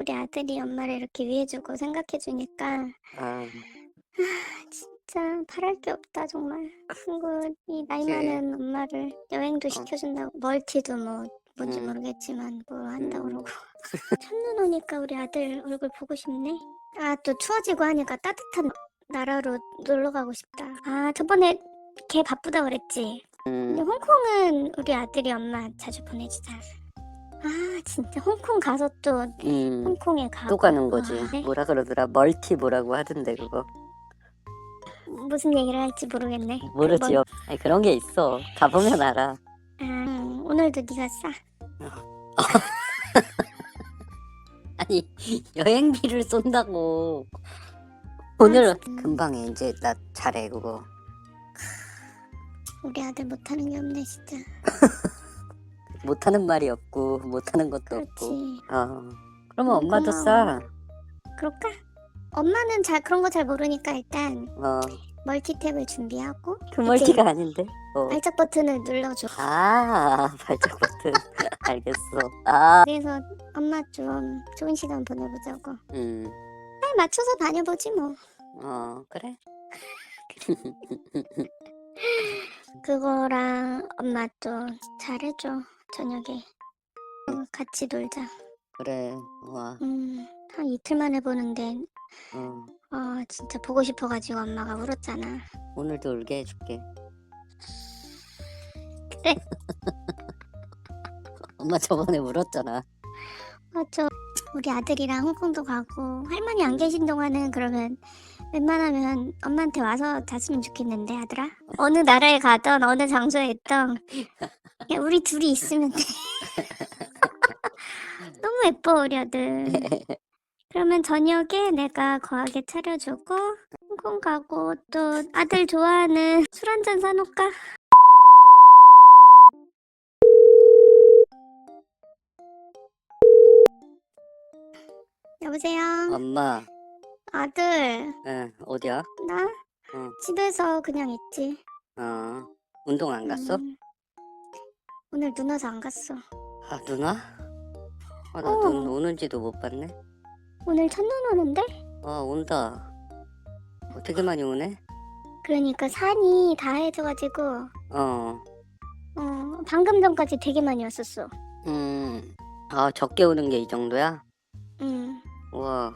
우리 아들이 엄마를 이렇게 위해주고 생각해주니까 아, 진짜 바랄 게 없다 정말. 그리고 이 나이. 많은 엄마를 여행도 시켜준다고 멀티도 뭐 뭔지 음. 모르겠지만 뭐 한다 고 음. 그러고 첫눈 오니까 우리 아들 얼굴 보고 싶네. 아 또 추워지고 하니까 따뜻한 나라로 놀러 가고 싶다. 아 저번에 걔 바쁘다 그랬지. 근데 음, 홍콩은 우리 아들이 엄마 자주 보내주자. 아 진짜 홍콩 가서 또 음, 홍콩에 가고 또 가는 거지. 아, 네? 뭐라 그러더라? 멀티 뭐라고 하던데 그거. 무슨 얘기를 할지 모르겠네. 모르지. 뭐, 아니 그런 게 있어. 가보면 알아. 아, 음, 오늘도 네가 싸. 아니 여행비를 쏜다고. 오늘 진짜. 금방 해. 이제 나 잘해 그거. 우리 아들 못하는 게 없네 진짜. 못하는 말이 없고 못하는 것도 없고. 그렇지. 어. 그러면 엄마도 고마워. 싸. 그럴까? 엄마는 잘 그런 거 잘 모르니까 일단 어. 멀티탭을 준비하고 그 멀티가 아닌데. 어. 발작 버튼을 눌러줘. 아 발작 버튼. 알겠어. 아. 그래서 엄마 좀 좋은 시간 보내보자고. 음. 잘 맞춰서 다녀보지 뭐. 어 그래. 그거랑 엄마 또 잘해줘 저녁에. 어, 같이 놀자. 그래. 와. 음, 한 이틀 만에 보는데 어. 어 진짜 보고 싶어가지고 엄마가 울었잖아. 오늘도 울게 해줄게. 그래. 엄마 저번에 울었잖아. 맞죠. 우리 아들이랑 홍콩도 가고 할머니 안 계신 동안은 그러면 웬만하면 엄마한테 와서 잤으면 좋겠는데 아들아. 어느 나라에 가던 어느 장소에 있던 그냥 우리 둘이 있으면 돼. 너무 예뻐 우리 아들. 그러면 저녁에 내가 거하게 차려주고 홍콩 가고 또 아들 좋아하는 술 한 잔 사놓을까? 여보세요? 엄마. 아들, 응 어디야? 나 응. 집에서 그냥 있지. 어. 운동 안 갔어? 음, 오늘 눈 와서 안 갔어. 아 누나? 아, 나 어. 눈 오는지도 못 봤네. 오늘 첫눈 오는데? 아 온다. 어, 되게 많이 오네. 그러니까 산이 다 해져가지고 어. 어, 방금 전까지 되게 많이 왔었어. 음. 아 적게 오는 게 이 정도야? 응, 우와.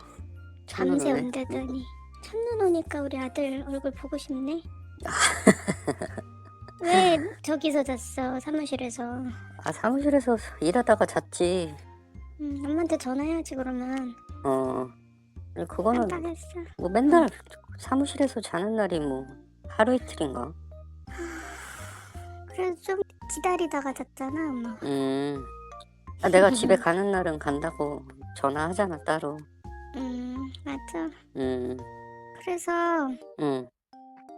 밤새. 온다더니 첫눈 오니까 우리 아들 얼굴 보고 싶네. 왜 저기서 잤어 사무실에서? 아 사무실에서 일하다가 잤지. 음, 엄마한테 전화해야지 그러면. 어. 그거는 깜빡했어. 뭐 맨날 사무실에서 자는 날이 뭐 하루 이틀인가? 그래서 좀 기다리다가 잤잖아 엄마. 음. 아, 내가 집에 가는 날은 간다고 전화하잖아 따로. 음, 맞아. 음. 그래서 음.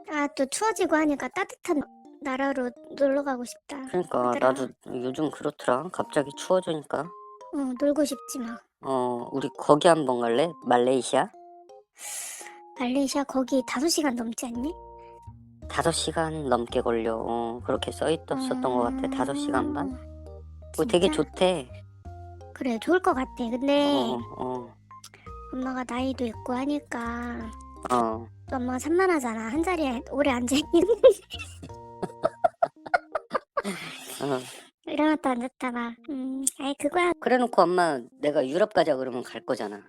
아 또 추워지고 하니까 따뜻한 나라로 놀러 가고 싶다. 그러니까 얘들아. 나도 요즘 그렇더라. 갑자기 추워지니까. 어 놀고 싶지 막. 어, 우리 거기 한번 갈래? 말레이시아? 말레이시아 거기 다섯 시간 넘지 않니? 다섯 시간 넘게 걸려. 어, 그렇게 써 있었던 것 같아. 다섯 시간 반? 뭐 되게 음. 진짜? 좋대. 그래 좋을 것 같아. 근데 어, 어, 엄마가 나이도 있고 하니까 어. 또 엄마가 산만하잖아. 한 자리에 오래 앉아 있는. 어. 일어났다 앉았다 막. 음, 아이 그거야. 그래 놓고 엄마 내가 유럽 가자 그러면 갈 거잖아.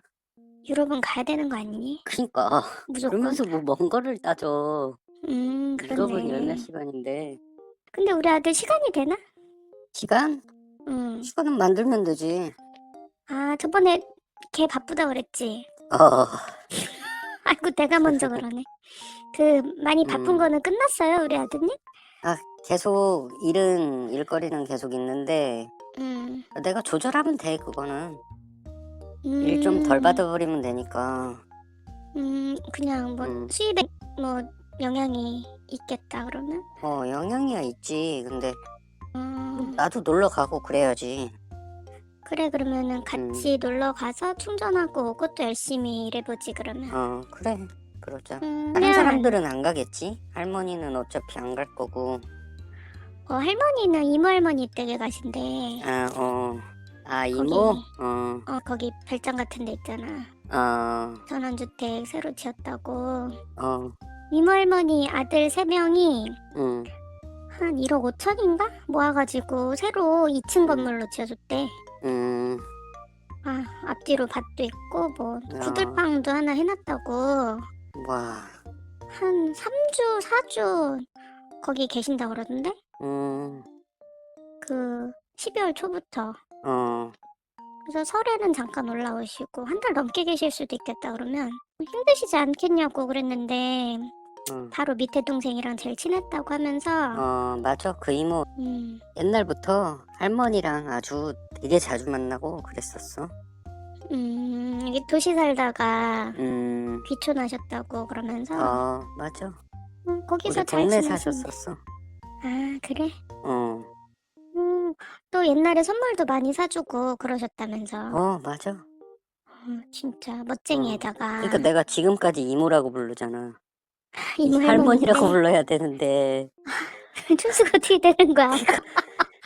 유럽은 가야 되는 거 아니니? 그니까. 무조건. 그러면서 뭐 먼 거를 따져. 음, 유럽은 열 그렇네. 몇 시간인데. 근데 우리 아들 시간이 되나? 시간? 음. 시간은 만들면 되지. 아 저번에 걔 바쁘다 그랬지. 어. 아이고 내가 먼저 그러네. 그 많이 바쁜 음. 거는 끝났어요 우리 아드님? 아, 계속 일은, 일거리는 계속 있는데, 음. 내가 조절하면 돼, 그거는. 일좀덜 음, 받아버리면 되니까. 음 그냥 뭐 음. 수입에 뭐 영향이 있겠다 그러면. 어, 영향이야 있지. 근데 음, 나도 놀러 가고 그래야지. 그래 그러면은 같이 놀러 가서 충전하고 오고 또 열심히 일해보지 그러면. 어, 그래. 그러자. 음, 다른 그냥 사람들은 안 가겠지? 할머니는 어차피 안 갈 거고. 어, 할머니는 이모 할머니 댁에 가신대. 아, 어. 아 이모? 거기. 어, 어 거기 별장 같은 데 있잖아. 어, 전원주택 새로 지었다고. 어, 이모 할머니 아들 세 명이 응, 한 1억 5천인가 모아가지고 새로 2층 건물로 지어줬대. 음, 아 앞뒤로 밭도 있고 뭐 야. 구들방도 하나 해놨다고. 와, 한 3주 4주 거기 계신다 그러던데? 음, 그 12월 초부터. 어, 그래서 설에는 잠깐 올라오시고 한 달 넘게 계실 수도 있겠다 그러면 힘드시지 않겠냐고 그랬는데 응. 바로 밑에 동생이랑 제일 친했다고 하면서 어, 맞아. 그 이모 음, 옛날부터 할머니랑 아주 되게 자주 만나고 그랬었어. 음, 여기 도시 살다가 음, 귀촌하셨다고 그러면서 어, 맞아. 음, 거기서 잘 동네 지내신대. 사셨었어. 아 그래? 어, 음, 또 옛날에 선물도 많이 사주고 그러셨다면서 어, 맞아. 어, 진짜 멋쟁이에다가 그러니까 내가 지금까지 이모라고 부르잖아. 이모 할머니라고 할머니인데 불러야 되는데 춘수가 어떻게 되는 거야?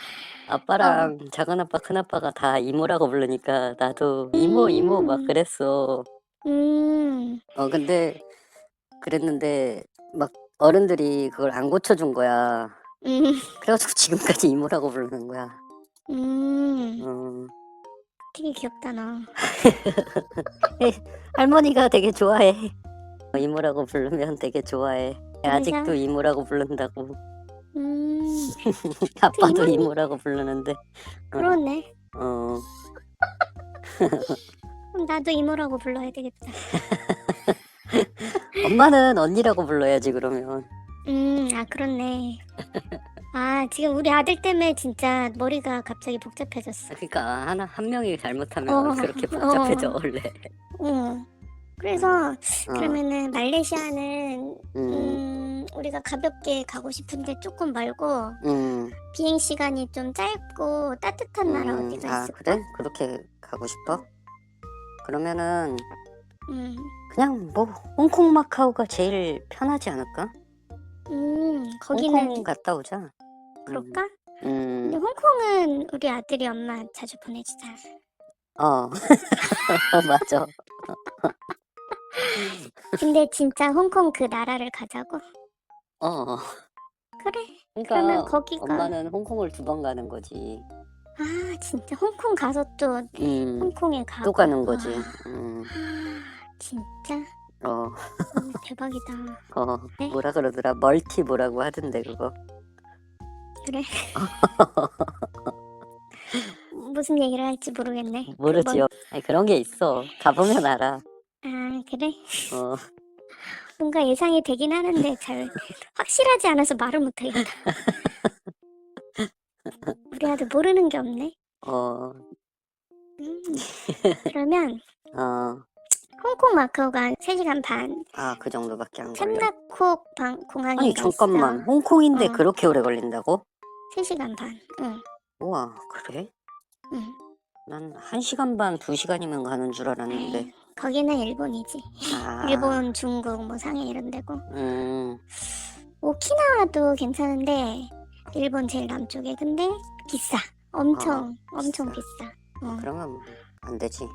아빠랑 작은 아빠, 큰 아빠가 다 이모라고 부르니까 나도 이모 이모 막 음. 그랬어. 음, 어 근데 그랬는데 막 어른들이 그걸 안 고쳐준 거야. 음, 그래가지고 지금까지 이모라고 부르는 거야. 음, 어. 되게 귀엽다 너. 할머니가 되게 좋아해. 어, 이모라고 부르면 되게 좋아해. 아직도 이모라고 부른다고. 음, 아빠도 이모님- 이모라고 부르는데. 그러네. 어. 그럼 나도 이모라고 불러야 되겠다. 엄마는 언니라고 불러야지 그러면. 음, 아 그렇네. 아 지금 우리 아들 때문에 진짜 머리가 갑자기 복잡해졌어. 그러니까 하나 한 명이 잘못하면 어, 그렇게 복잡해져 어. 원래. 응. 그래서 어. 그러면은 말레이시아는 음, 음, 우리가 가볍게 가고 싶은데 조금 멀고 음, 비행 시간이 좀 짧고 따뜻한 나라 음, 어디가 아 있을까? 그래? 그렇게 가고 싶어? 그러면은 음, 그냥 뭐 홍콩 마카오가 제일 편하지 않을까? 음, 거기는 홍콩 갔다 오자. 음, 그럴까? 음, 근데 홍콩은 우리 아들이 엄마 자주 보내주잖아. 어, 맞아. 근데 진짜 홍콩 그 나라를 가자고? 어, 그래. 그러니까 그러면 거기가 엄마는 홍콩을 두 번 가는 거지. 아 진짜 홍콩 가서 또 음, 홍콩에 가고 또 가는 거지. 와, 음, 아, 진짜 어, 음, 대박이다. 어, 네? 뭐라 그러더라? 멀티 뭐라고 하던데 그거. 그래. 무슨 얘기를 할지 모르겠네. 모르지요. 아니, 그런 게 있어. 가보면 알아. 아 그래. 어, 뭔가 예상이 되긴 하는데 잘 확실하지 않아서 말을 못하겠다. 우리 아들 모르는 게 없네. 어, 음, 그러면 어, 홍콩 마카오가 3시간 반, 아, 그 정도밖에 안 걸려. 챈나콕 방, 공항에 아니, 잠깐만. 홍콩인데 어. 그렇게 오래 걸린다고? 3시간 반. 응, 우와, 그래? 응. 난 한시간 반, 두시간이면 가는 줄 알았는데. 거기는 일본이지. 아, 일본, 중국, 뭐 상해 이런 데고. 음, 오키나와도 괜찮은데 일본 제일 남쪽에 근데 비싸. 엄청 엄청 비싸. 비싸. 어. 그러면 안 되지.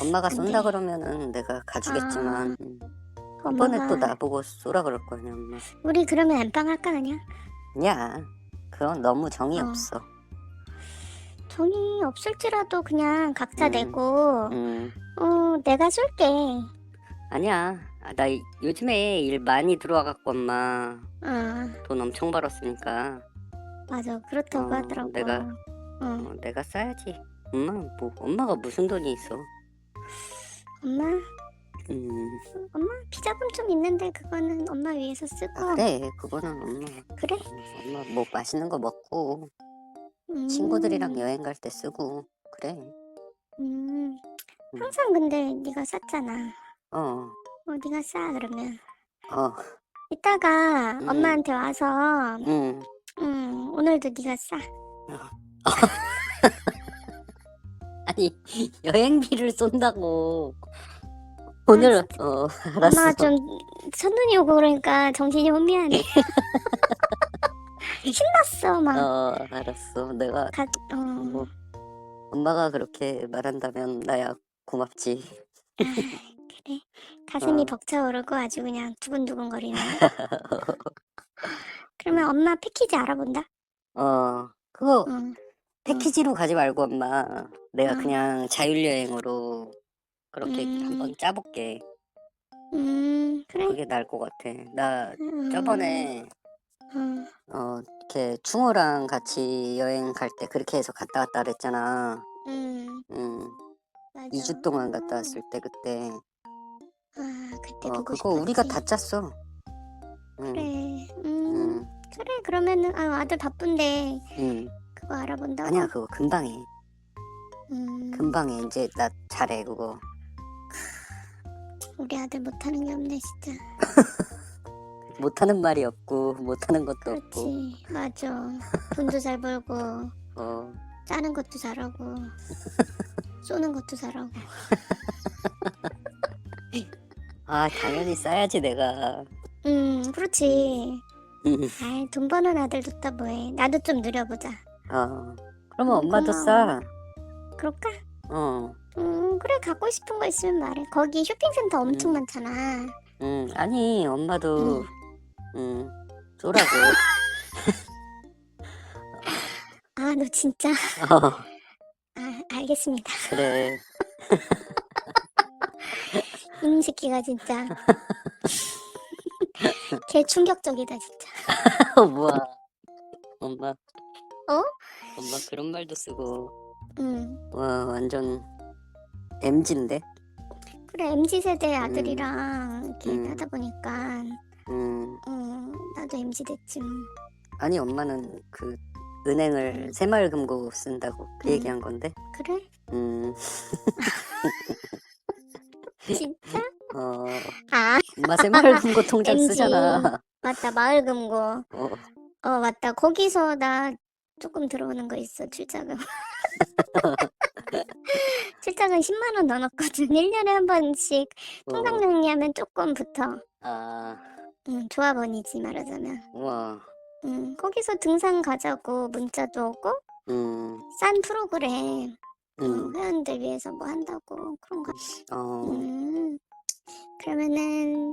엄마가 안 쏜다 돼. 그러면은 내가 가주겠지만, 음, 이번에 또 엄마가 나보고 쏘라 그럴 거 아니야, 엄마. 우리 그러면 안방 할까 그냥? 야, 그건 너무 정이 어. 없어. 돈이 없을지라도 그냥 각자 음. 내고 음, 어 내가 쏠게. 아니야. 아, 나 이- 요즘에 일 많이 들어와 갖고 엄마 어 돈 엄청 벌었으니까 맞아 그렇다고 어, 하더라고. 내가- 어 어, 내가 써야지. 엄마 뭐 엄마가 무슨 돈이 있어? 엄마 음, 엄마 비자금 좀 있는데 그거는 엄마 위해서 쓰고 아, 그래 그거는 엄마 그래? 엄마 뭐 맛있는 거 먹고 음, 친구들이랑 여행 갈 때 쓰고 그래. 음 항상 근데 네가 쌌잖아. 어, 어 네가 싸 그러면. 어, 이따가 음. 엄마한테 와서 음. 음, 오늘도 네가 싸. 아니 여행비를 쏜다고. 오늘 어 알았어. 좀 첫눈이 오고 그러니까 정신이 혼미하네. 신났어 막. 어 알았어. 내가 가, 어, 뭐 엄마가 그렇게 말한다면 나야 고맙지. 그래. 가슴이 어. 벅차오르고 아주 그냥 두근두근 거리네. 그러면 엄마 패키지 알아본다. 어, 그거 응. 패키지로 가지 말고 엄마. 내가 어. 그냥 자율여행으로 그렇게 음. 한번 짜볼게. 음, 그래. 그게 나을 것 같아. 나 음, 저번에 음, 어 이렇게 충호랑 같이 여행 갈 때 그렇게 해서 갔다 왔다 그랬잖아. 음, 음, 맞아. 2주 동안 갔다 왔을 때 그때. 아, 그때 어, 보고 그거 우리가 다 싶었지. 짰어. 응, 그래. 음, 응, 그래. 그러면은 아, 아들 바쁜데 응. 그거 알아본다고. 아니야, 그거 금방 해. 음, 금방 해. 이제 나 잘해, 그거. 우리 아들 못하는 게 없네 진짜. 못하는 말이 없고, 못하는 것도 없고. 그렇지. 맞아. 돈도 잘 벌고 어, 짜는 것도 잘하고 쏘는 것도 잘하고. 아, 당연히 싸야지, 내가. 음, 그렇지. 응. 아이, 돈 버는 아들 좋다 뭐해. 나도 좀 누려보자. 어, 그러면 엄마도 고마워. 싸. 그럴까? 어, 음, 그래. 갖고 싶은 거 있으면 말해. 거기 쇼핑센터 엄청 음. 많잖아. 응. 아니, 엄마도, 응. 응, 쏘라고. 아, 너 진짜. 어, 아, 알겠습니다. 그래. 이놈 새끼가 진짜. 걔 충격적이다, 진짜. 어, 뭐야. 엄마. 어? 엄마 그런 말도 쓰고. 응. 와, 완전 MZ인데? 그래, MZ세대 아들이랑 이렇게 음. 하다 보니까, 음, 어, 나도 MZ 됐지. 뭐. 아니, 엄마는 그 은행을 새마을금고 쓴다고 그 음. 얘기한 건데? 그래? 음, 진짜? 어, 아, 엄마 새마을금고 통장 MZ. 쓰잖아. 맞다. 마을금고. 어, 어, 맞다. 거기서 나 조금 들어오는 거 있어, 출자금. 출자금 10만 원 넣어놨거든. 1년에 한 번씩 통장 어, 정리하면 조금 붙어. 아, 응, 조합원이지 말하자면. 우와, 응, 거기서 등산 가자고 문자도 오고 음, 싼 프로그램 어, 음, 회원들 위해서 뭐 한다고 그런 거. 어, 음, 그러면은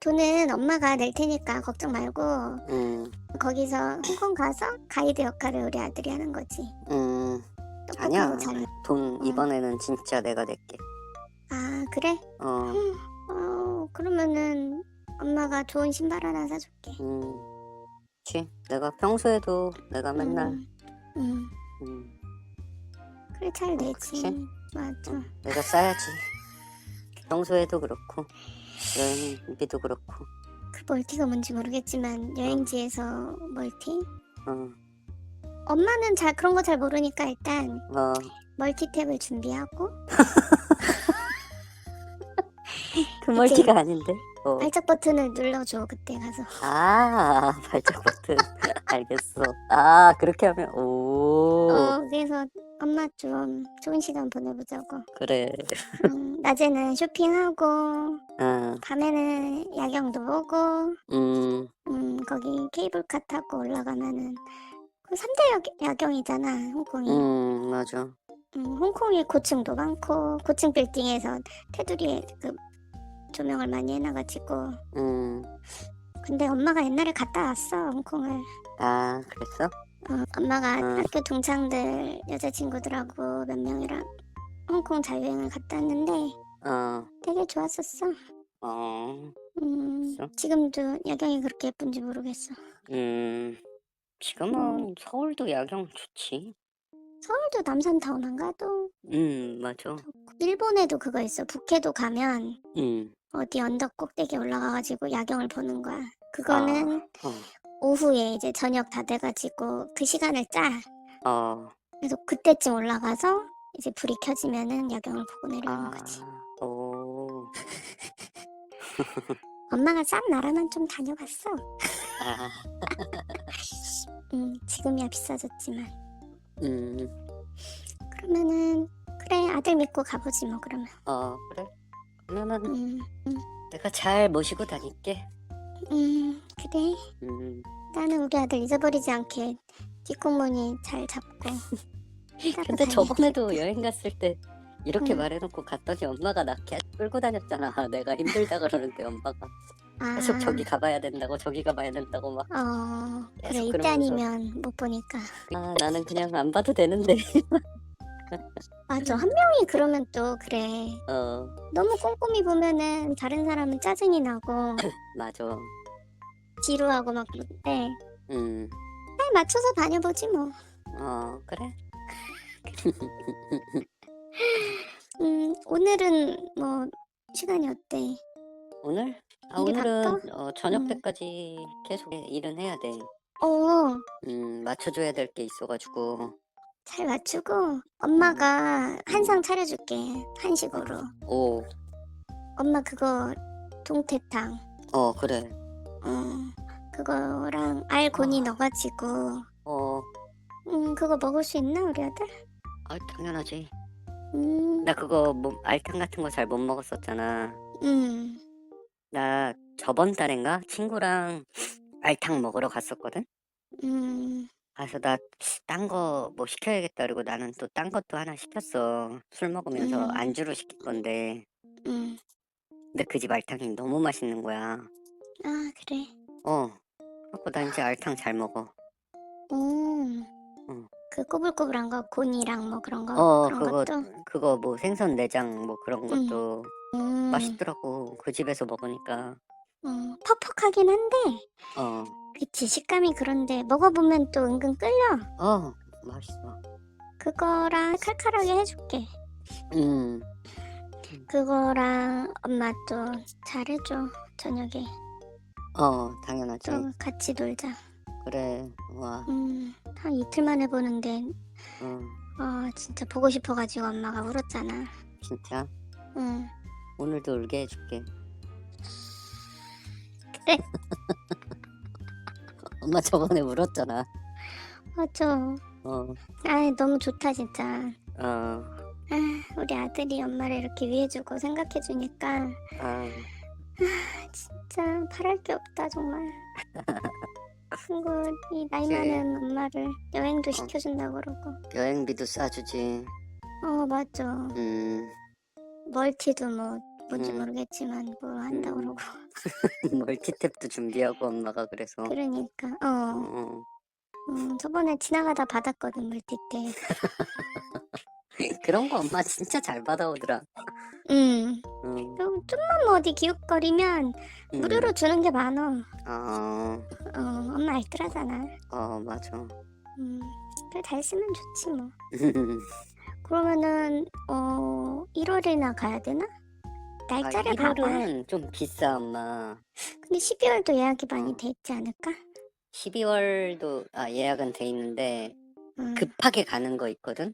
돈은 엄마가 낼 테니까 걱정 말고 음, 거기서 홍콩 가서 가이드 역할을 우리 아들이 하는 거지. 음, 아니야. 똑똑하고 잘해. 돈 이번에는 진짜 내가 낼게. 아 그래? 어, 어 그러면은 엄마가 좋은 신발 하나 사줄게. 음, 그치. 내가 평소에도 내가 맨날, 음, 음, 음, 그래 잘 내지. 그치? 맞아. 어, 내가 싸야지. 평소에도 그렇고, 여행비도 그렇고, 그 멀티가 뭔지 모르겠지만 여행지에서 멀티? 어, 엄마는 잘 그런 거 잘 모르니까 일단 어, 멀티탭을 준비하고 그 멀티가 아닌데? 어. 발작 버튼을 눌러줘 그때 가서. 아, 발작 버튼. 알겠어. 아, 그렇게 하면, 오, 어 그래서 엄마 좀 좋은 시간 보내보자고. 그래. 음, 낮에는 쇼핑하고 어, 밤에는 야경도 보고 음, 음 거기 케이블카 타고 올라가면은 그 3대 야경이잖아 홍콩이. 음, 맞아. 음, 홍콩이 고층도 많고 고층 빌딩에서 테두리에 그 조명을 많이 해놔가지고. 음, 근데 엄마가 옛날에 갔다 왔어 홍콩을. 아, 그랬어? 어, 엄마가 음. 학교 동창들 여자친구들하고 몇 명이랑 홍콩 자유여행을 갔다 왔는데 어, 되게 좋았었어. 어, 음, 그랬어? 지금도 야경이 그렇게 예쁜지 모르겠어. 음, 지금은 서울도 야경 좋지. 서울도 남산 타운 안 가도 음, 맞아. 일본에도 그거 있어 북해도 가면. 음, 어디 언덕 꼭대기 올라가가지고 야경을 보는 거야 그거는 어, 오후에 이제 저녁 다 돼가지고 그 시간을 짜. 어, 그래서 그때쯤 올라가서 이제 불이 켜지면은 야경을 보고 내려오는 아, 거지. 오, 엄마가 싼 나라만 좀 다녀봤어. 아, 음, 지금이야 비싸졌지만. 음, 그러면은 그래 아들 믿고 가보지 뭐 그러면. 어, 그래. 그러면은 음, 음, 내가 잘 모시고 다닐게. 음, 그래. 음, 나는 우리 아들 잊어버리지 않게 뒷공무니 잘 잡고 근데. 저번에도 여행 갔을 때 이렇게 응. 말해놓고 갔더니 엄마가 나 계속 끌고 다녔잖아. 내가 힘들다 그러는데 엄마가 계속 아, 저기 가봐야 된다고 저기 가봐야 된다고 막. 어 그래 계속 이때 그러면서. 아니면 못 보니까 아 나는 그냥 안 봐도 되는데. 맞아 한 명이 그러면 또 그래 어 너무 꼼꼼히 보면은 다른 사람은 짜증이 나고 맞아. 지루하고 막 그런데 음. 잘 맞춰서 다녀보지 뭐. 어 그래. 음 오늘은 뭐 시간이 어때? 오늘? 아 일이 오늘은? 어, 저녁 음. 때까지 계속 일은 해야 돼. 어 음 맞춰줘야 될 게 있어가지고. 잘 맞추고 엄마가 한상 차려줄게 한식으로. 오. 엄마 그거 동태탕. 어 그래. 어 그거랑 알 고니 어. 넣어가지고. 어. 음 그거 먹을 수 있나 우리 아들? 아 당연하지. 음. 나 그거 뭐 알탕 같은 거 잘 못 먹었었잖아. 음. 나 저번 달인가 친구랑 알탕 먹으러 갔었거든. 음. 그래서 나 딴 거 뭐 시켜야겠다 그리고 나는 또 딴 것도 하나 시켰어. 술 먹으면서 음. 안주로 시킬 건데. 음. 근데 그 집 알탕이 너무 맛있는 거야. 아 그래. 어. 그래갖고 나 이제 알탕 잘 먹어. 음. 응. 그 꼬불꼬불한 거 곤이랑 뭐 그런 거 어 그런 그거 것도. 그거 뭐 생선 내장 뭐 그런 응. 것도 음. 맛있더라고. 그 집에서 먹으니까. 음, 퍽퍽하긴 한데, 어. 그치, 식감이 그런데, 먹어보면 또 은근 끌려. 어 맛있어. 그거랑 칼칼하게 해줄게. 음. 그거랑 엄마 또 잘해줘, 저녁에. 어 당연하지. 또 같이 놀자. 그래. 와. 음, 한 이틀 만에 보는데, 어. 어, 진짜 보고 싶어가지고 엄마가 울었잖아. 진짜. 응. 오늘도 울게 해줄게. 그래. 엄마 저번에 울었잖아. 맞아. 어. 아 너무 좋다, 진짜. 어. 아, 우리 아들이 엄마를 이렇게 위해주고 생각해주니까, 아. 진짜 바랄 게 없다, 정말. 그리고 이 나이. 많은 엄마를 여행도 시켜준다고 그러고. 여행비도 싸주지. 어, 맞아. 음. 멀티도 뭐, 뭔지 음. 모르겠지만, 뭐 한다고 음. 그러고. 멀티탭도 준비하고 엄마가 그래서. 그러니까, 어. 어. 음, 저번에 지나가다 받았거든, 멀티때. 그런 거 엄마 진짜 잘 받아오더라. 음. 응. 또 좀만 뭐 어디 기웃거리면 음. 무료로 주는 게 많아. 어. 어, 엄마 알뜰하잖아. 어 맞아. 음. 그래, 잘 쓰면 좋지 뭐. 그러면은, 어, 1월이나 가야 되나? 아, 날짜를 봐봐. 1월은 좀 비싸 엄마. 근데 12월도 예약이 많이 어. 돼 있지 않을까? 12월도 아 예약은 돼 있는데 음. 급하게 가는 거 있거든.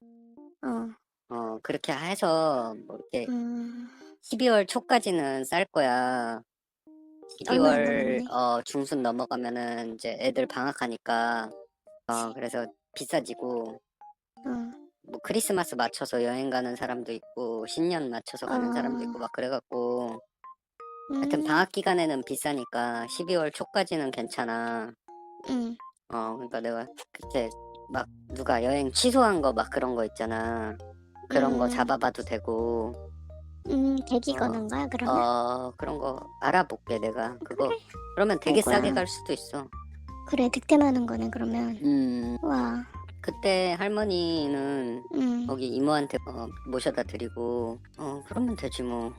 어. 어 그렇게 해서 뭐 이렇게 음. 12월 초까지는 쌀 거야. 얼마 안 12월 남았네. 어 중순 넘어가면은 이제 애들 방학하니까 어 그래서 비싸지고 어. 뭐 크리스마스 맞춰서 여행 가는 사람도 있고 신년 맞춰서 가는 사람도 있고 어. 막 그래갖고 하여튼 음. 방학 기간에는 비싸니까 12월 초까지는 괜찮아. 음. 어 그러니까 내가 그때 막 누가 여행 취소한 거 막 그런 거 있잖아. 그런 거 음. 잡아봐도 되고 음, 대기 어. 거는 거야, 그러면? 어 그런 거 알아볼게 내가 그거 그래. 그러면 되게 아이고야. 싸게 갈 수도 있어. 그래, 득템하는 거네, 그러면. 음 와. 그때 할머니는 음. 거기 이모한테 어, 모셔다 드리고 어 그러면 되지 뭐.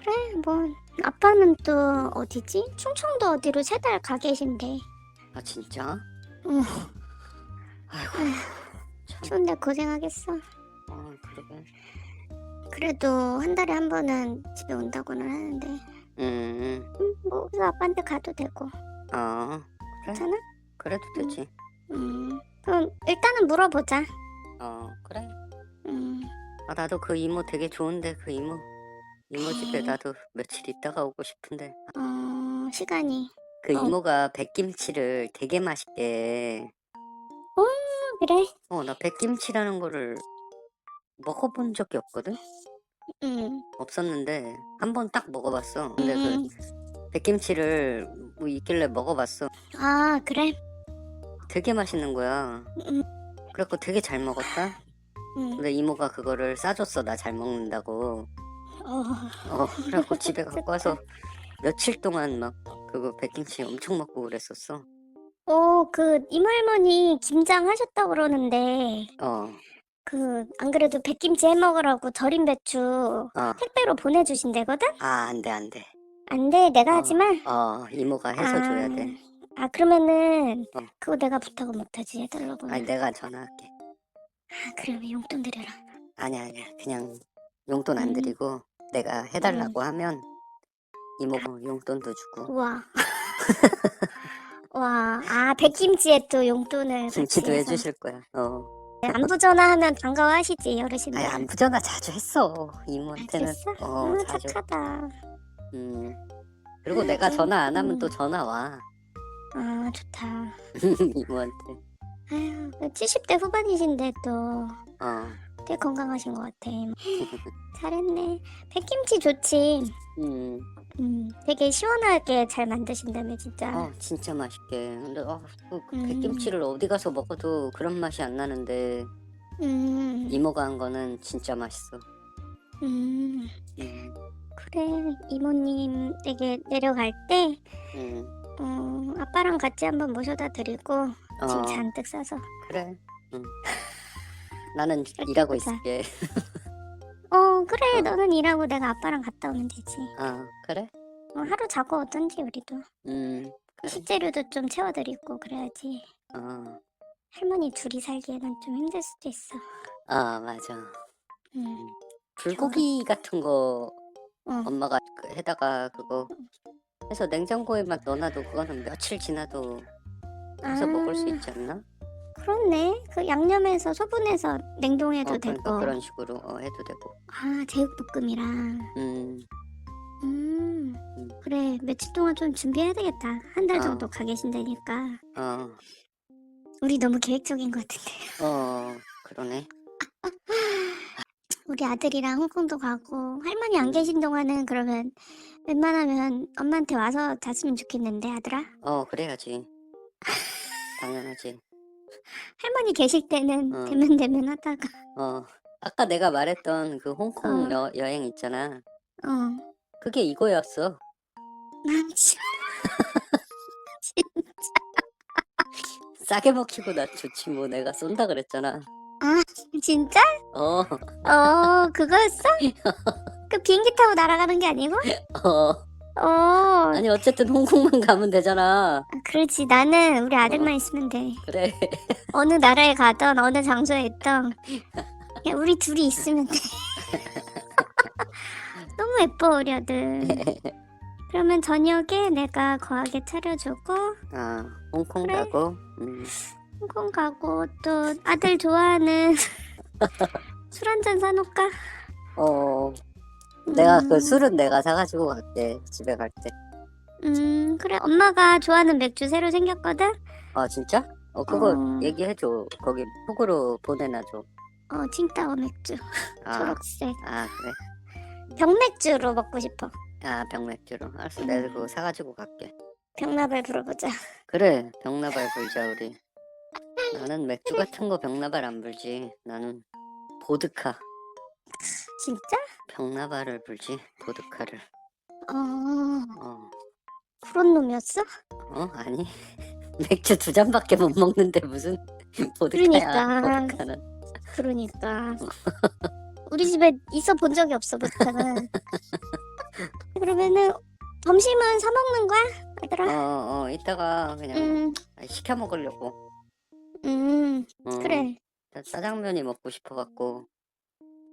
그래, 뭐. 아빠는 또 어디지? 충청도 어디로 세 달 가 계신데. 아 진짜? 응. 아이고 참. 추운데 고생하겠어. 어 그러게. 그래도 한 달에 한 번은 집에 온다고는 하는데. 음. 음, 뭐, 그래서 아빠한테 가도 되고. 어 그래 괜찮아? 그래도 되지. 음. 그럼 일단은 물어보자. 어 그래. 음. 아 나도 그 이모 되게 좋은데 그 이모 이모 집에 에이. 나도 며칠 있다가 오고 싶은데 어, 시간이. 그 어. 이모가 백김치를 되게 맛있게 해. 그래? 어 나 백김치라는 거를 먹어본 적이 없거든 응. 없었는데 한 번 딱 먹어봤어 근데 그 음. 백김치를 뭐 있길래 먹어봤어 아, 그래? 되게 맛있는 거야 음. 그래갖고 되게 잘 먹었다. 응. 근데 이모가 그거를 싸줬어. 나 잘 먹는다고. 어. 어, 그래갖고 집에 갖고 와서 며칠 동안 막 그거 백김치 엄청 먹고 그랬었어. 어, 그 이모할머니 김장 하셨다고 그러는데 어, 그 안 그래도 백김치 해 먹으라고 절인 배추 어. 택배로 보내주신대거든? 아, 안 돼, 안 돼. 안 돼, 내가 어. 하지만. 어, 이모가 해서 줘야 돼. 아, 그러면은 어. 그거 내가 부탁을 못하지 해달라고. 아니, 내가 전화할게. 아, 그러면 용돈 드려라. 아니야, 아니야. 그냥 용돈 안 음. 드리고 내가 해달라고 하면 이모가 용돈도 주고 우와. 와, 아, 백김치에 또 용돈을 김치도 해서. 해주실 거야. 어. 안부 전화하면 반가워하시지, 어르신들. 아니, 안 부 전화 자주 했어. 아, 이모한테는. 그랬어? 어, 아, 자주. 착하다. 음. 그리고 내가 전화 안 하면 또 음. 전화 와. 아, 좋다. 이모한테. 아유, 70대 후반이신데 또 어. 되게 건강하신 것 같아. 잘했네. 백김치 좋지. 음. 음, 되게 시원하게 잘 만드신다며, 진짜. 어, 진짜 맛있게. 근데 어, 그 음. 백김치를 어디 가서 먹어도 그런 맛이 안 나는데 음, 이모가 한 거는 진짜 맛있어. 음. 음. 그래, 이모님에게 내려갈 때, 음. 어, 아빠랑 같이 한번 모셔다 드리고, 짐 어, 잔뜩 싸서. 그래. 응. 나는 일하고 보자. 있을게. 어, 그래, 어. 너는 일하고 내가 아빠랑 갔다 오면 되지. 아, 그래? 어, 하루 자고 오던지, 우리도. 음. 그래. 식재료도 좀 채워드리고, 그래야지. 어. 할머니 둘이 살기에는 좀 힘들 수도 있어. 아, 맞아. 음, 불고기 같은 거 어. 엄마가 그 해다가 그거 해서 냉장고에만 넣어놔도 그거는 며칠 지나도 해서 먹을 수 아, 있지 않나? 그렇네. 그 양념해서 소분해서 냉동해도 어, 되고. 그러니까 그런 식으로 어, 해도 되고. 아, 제육볶음이랑. 음. 음, 음. 그래. 며칠 동안 좀 준비해야 되겠다. 한 달 어. 정도 가 계신다니까. 어. 우리 너무 계획적인 것 같은데. 어. 그러네. 우리 아들이랑 홍콩도 가고 할머니 안 계신 동안은 그러면 웬만하면 엄마한테 와서 잤으면 좋겠는데 아들아. 어, 그래야지. 당연하지. 할머니 계실 때는 어. 대면 대면 하다가. 어. 아까 내가 말했던 그 홍콩 어. 여, 여행 있잖아. 어. 그게 이거였어. 나 진짜. 싸게 먹히고 나 좋지 뭐 내가 쏜다 그랬잖아. 아 진짜? 어. 어 그거였어? 그 비행기 타고 날아가는 게 아니고? 어. 어. 아니 어쨌든 홍콩만 가면 되잖아. 아, 그렇지 나는 우리 아들만 있으면 돼. 그래. 어느 나라에 가던 어느 장소에 있던 그냥 우리 둘이 있으면 돼. 너무 예뻐 우리 아들. 그러면 저녁에 내가 거하게 차려주고 아, 홍콩 그래. 가고. 음. 홍콩 가고 또 아들 좋아하는 술 한 잔 사놓을까? 어. 내가 음. 그 술은 내가 사가지고 갈게. 집에 갈 때. 음 그래 엄마가 좋아하는 맥주 새로 생겼거든? 아 진짜? 어 그거 어. 얘기해줘. 거기 톡으로 보내놔줘. 어 칭따오 맥주 아, 초록색 아 그래. 병맥주로 먹고 싶어 아 병맥주로. 알았어. 음. 내가 그거 사가지고 갈게. 병나발 불어보자 그래. 병나발 불자 우리. 나는 맥주 같은 거 병나발 안 불지. 나는 보드카. 진짜? 병나발을 불지. 보드카를. 어 어. 그런 놈이었어? 어? 아니. 맥주 두 잔밖에 못 먹는데 무슨 보드카야. 그러니까. 보드카는. 그러니까 우리 집에 있어 본 적이 없어 보드카는 그러면은 점심은 사 먹는 거야? 어, 얘들아? 어, 이따가 그냥 음, 시켜 먹으려고. 음 어, 그래 짜- 짜장면이 먹고 싶어갖고.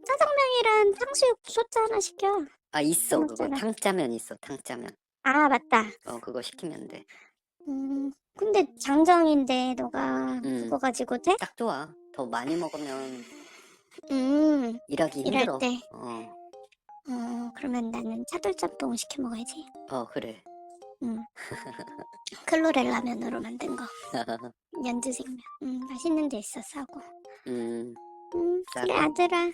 짜장면이랑 탕수육 소짜 하나 시켜 아, 있어. 그거 먹잖아. 탕짜면 있어. 탕짜면. 아 맞다 어, 그거 시키면 돼. 음 근데 장정인데 너가 음. 그거 가지고 돼? 딱 좋아. 더 많이 먹으면 음 일하기 일할 힘들어. 때. 어, 어, 그러면 나는 차돌짬뽕 시켜 먹어야지 어, 그래. 클로렐 라면으로 만든 거 연두생면 음 맛있는 데 있어 싸고 음, 음, 싸고. 그래 아들아.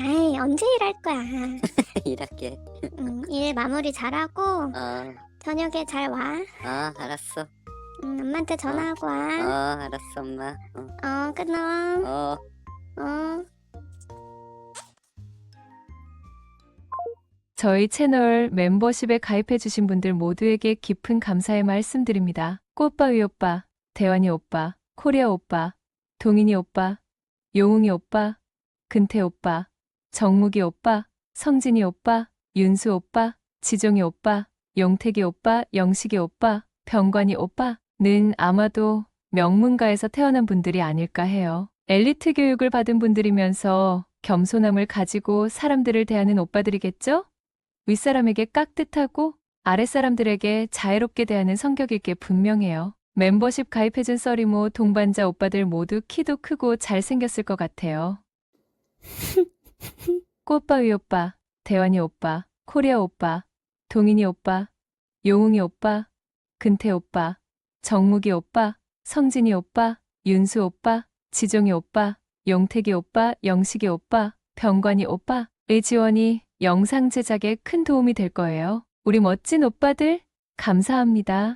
아이 언제 일할 거야? 일할게. 음, 일 마무리 잘하고 어, 저녁에 잘 와. 아, 알았어. 응, 엄마한테 전화하고 어 와. 알았어 엄마 어, 어, 끊어. 어. 어. 저희 채널 멤버십에 가입해주신 분들 모두에게 깊은 감사의 말씀드립니다. 꽃바위 오빠, 대환이 오빠, 코리아 오빠, 동인이 오빠, 용웅이 오빠, 근태 오빠, 정무기 오빠, 성진이 오빠, 윤수 오빠, 지종이 오빠, 용택이 오빠, 영식이 오빠, 병관이 오빠는 아마도 명문가에서 태어난 분들이 아닐까 해요. 엘리트 교육을 받은 분들이면서 겸손함을 가지고 사람들을 대하는 오빠들이겠죠? 윗사람에게 깍듯하고 아랫사람들에게 자애롭게 대하는 성격일 게 분명해요. 멤버십 가입해준 써리모 동반자 오빠들 모두 키도 크고 잘생겼을 것 같아요. 꽃바위 오빠, 대환이 오빠, 코리아 오빠, 동인이 오빠, 용웅이 오빠, 근태 오빠, 정무기 오빠, 성진이 오빠, 윤수 오빠, 지종이 오빠, 용택이 오빠, 영식이 오빠, 병관이 오빠 의 지원이 영상 제작에 큰 도움이 될 거예요. 우리 멋진 오빠들, 감사합니다.